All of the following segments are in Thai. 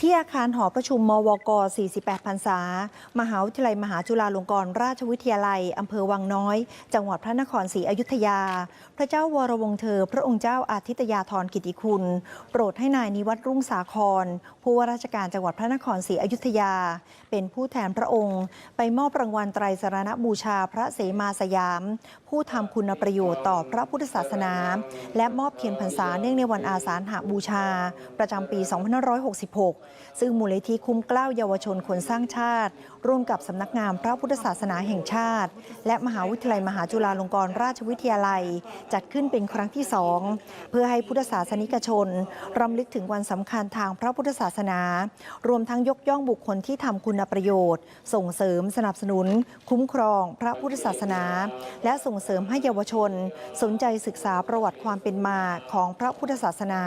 ที่อาคารหอประชุมมวก 48พรรษา มหาวิทยาลัยมหาจุฬาลงกรณราชวิทยาลัย อำเภอวังน้อย จังหวัดพระนครศรีอยุธยา พระเจ้าวรวงเธอ พระองค์เจ้าอาทิตยาธรกิติคุณ โปรดให้นายนิวัตรรุ่งสาคร ผู้ว่าราชการจังหวัดพระนครศรีอยุธยา เป็นผู้แทนพระองค์ ไปมอบรางวัลไตรสรณบูชาพระเสมาสยาม ผู้ทำคุณประโยชน์ต่อพระพุทธศาสนา และมอบเทียนพรรษาเนื่องในวันอาสาฬหบูชา ประจำปี 2566ซึ่งมูลนิธิคุ้มเกล้าเยาวชนคนสร้างชาติ ร่วมกับสำนักงานพระพุทธศาสนาแห่งชาติ และมหาวิทยาลัยมหาจุฬาลงกรณราชวิทยาลัย จัดขึ้นเป็นครั้งที่สองเพื่อให้พุทธศาสนิกชนรำลึกถึงวันสำคัญทางพระพุทธศาสนา รวมทั้งยกย่องบุคคลที่ทำคุณประโยชน์ ส่งเสริมสนับสนุน คุ้มครองพระพุทธศาสนา และส่งเสริมให้เยาวชน สนใจศึกษาประวัติความเป็นมาของพระพุทธศาสนา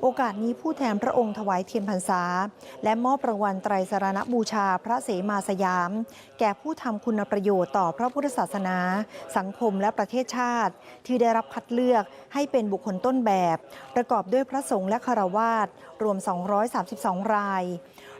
โอกาสนี้ผู้แทนพระองค์ถวายเทียนพรรษาและมอบรางวัลไตรสรณบูชาพระเสมาสยาม แก่ผู้ทำคุณประโยชน์ต่อพระพุทธศาสนา สังคมและประเทศชาติ ที่ได้รับคัดเลือกให้เป็นบุคคลต้นแบบ ประกอบด้วยพระสงฆ์และคารวาสรวม 232 ราย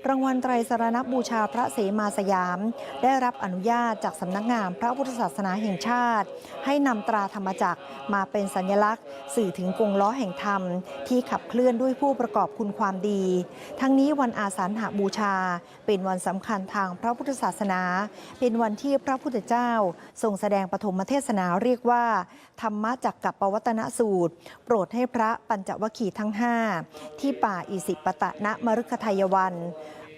รางวัลไตรสรณบูชาพระเสมาสยาม ได้รับอนุญาตจากสำนักงานพระพุทธศาสนาแห่งชาติ ให้นำตราธรรมจักรมาเป็นสัญลักษณ์ สื่อถึงกงล้อแห่งธรรม ที่ขับเคลื่อนด้วยผู้ประกอบคุณความดี ทั้งนี้วันอาสาฬหบูชา เป็นวันสำคัญทางพระพุทธศาสนา เป็นวันที่พระพุทธเจ้า ทรงแสดงปฐมเทศนาเรียกว่า ธรรมจักกับปวัตนสูตร โปรดให้พระปัญจวคีทั้งห้าที่ป่าอิสิปตะณมฤคทายวัน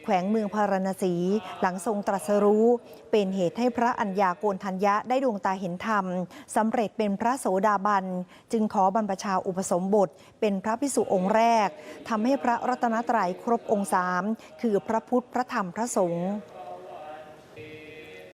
แขวงเมืองพาราณสี หลังทรงตรัสรู้ เป็นเหตุให้พระอัญญาโกณทัญญะได้ดวงตาเห็นธรรมสำเร็จเป็นพระโสดาบัน จึงขอบรรพชาอุปสมบท เป็นพระพิสุองค์แรกทำให้พระรัตนตรัยครบองค์สามคือพระพุทธพระธรรมพระสงฆ์